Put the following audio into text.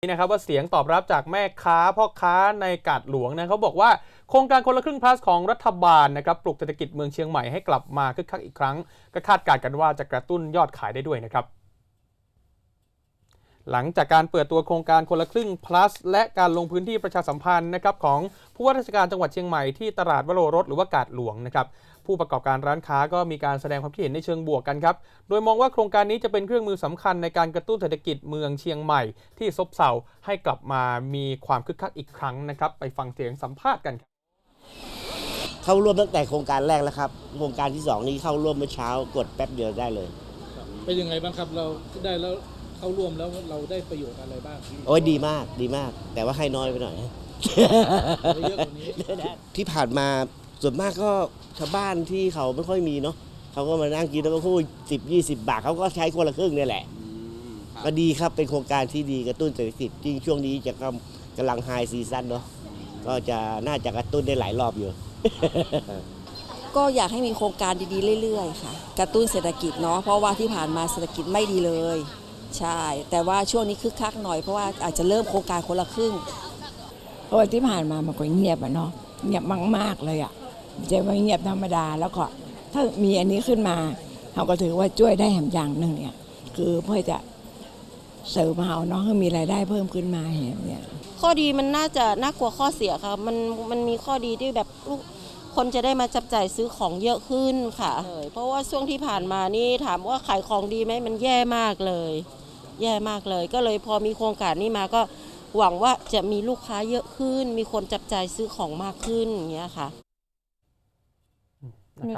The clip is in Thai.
นี่นะครับว่าเสียงตอบรับจากแม่ค้าพ่อค้าในกาดหลวงนะเขาบอกว่าโครงการคนละครึ่งพลัสของรัฐบาลนะครับปลุกเศรษฐกิจเมืองเชียงใหม่ให้กลับมาคึกคักอีกครั้ง ก็คาดการณ์กันว่าจะกระตุ้นยอดขายได้ด้วยนะครับ หลังจากการเปิดตัวโครงการคนละครึ่ง plus และการลงพื้นที่ประชาสัมพันธ์นะครับของผู้ว่าราชการจังหวัดเชียงใหม่ที่ตลาดวโรรสหรือว่ากาดหลวงนะครับผู้ประกอบการร้านค้าก็มีการแสดงความคิดเห็นในเชิงบวกกันครับ โดยมองว่าโครงการนี้จะเป็นเครื่องมือสำคัญในการกระตุ้นเศรษฐกิจเมืองเชียงใหม่ ที่ซบเซาให้กลับมามีความคึกคักอีกครั้งนะครับ ไปฟังเสียงสัมภาษณ์กันครับเข้าร่วมตั้งแต่โครงการแรกแล้วครับ โครงการที่สองนี้เข้าร่วมเมื่อเช้ากดแป๊บเดียวได้เลย เป็นยังไงบ้างครับเราได้แล้ว เข้าร่วมแล้วเราได้ประโยชน์อะไรบ้างโอ้ยดีมากดีมาก แต่ว่าให้น้อยไปหน่อยเอาเยอะกว่านี้ ที่ผ่านมาส่วนมากก็ชาวบ้านที่เขาไม่ค่อยมีเนาะเขาก็มานั่งกินแล้วก็พูดสิบยี่สิบาทเขาก็ใช้คนละครึ่งเนี่ยแหละ ก็ดีครับเป็นโครงการที่ดีกระตุ้นเศรษฐกิจจริงช่วงนี้จะกำกำลังไฮซีซั่นเนาะก็จะน่าจะกระตุ้นได้หลายรอบอยู่ ก็อยากให้มีโครงการดีๆเรื่อยๆค่ะ กระตุ้นเศรษฐกิจเนาะเพราะว่าที่ผ่านมาเศรษฐกิจไม่ดีเลย ใช่ แต่ว่าช่วงนี้คึกคักหน่อยเพราะว่าอาจจะเริ่มโครงการคนละครึ่งเพราะว่าที่ผ่านมามันก็เงียบอะเนาะเงียบมาก ๆ เลยอะไม่ใช่ว่าเงียบธรรมดาแล้วก็ถ้ามีอันนี้ขึ้นมาเราก็ถือว่าช่วยได้แหมอย่างหนึ่งเนี่ย คือเพื่อจะเสริมเอาเนาะให้มีรายได้เพิ่มขึ้นมาแหมเนี่ย ข้อดีมันน่าจะน่ากลัวข้อเสียค่ะ มันมันมีข้อดีที่แบบลูก คนจะได้มาจับจ่ายซื้อของเยอะขึ้นค่ะเพราะว่าช่วงที่ผ่านมานี่ถามว่าขายของดีไหมมันแย่มากเลย แย่มากเลย ก็เลยพอมีโครงการนี้มาก็หวังว่าจะมีลูกค้าเยอะขึ้น มีคนจับจ่ายซื้อของมากขึ้นอย่างเงี้ยค่ะ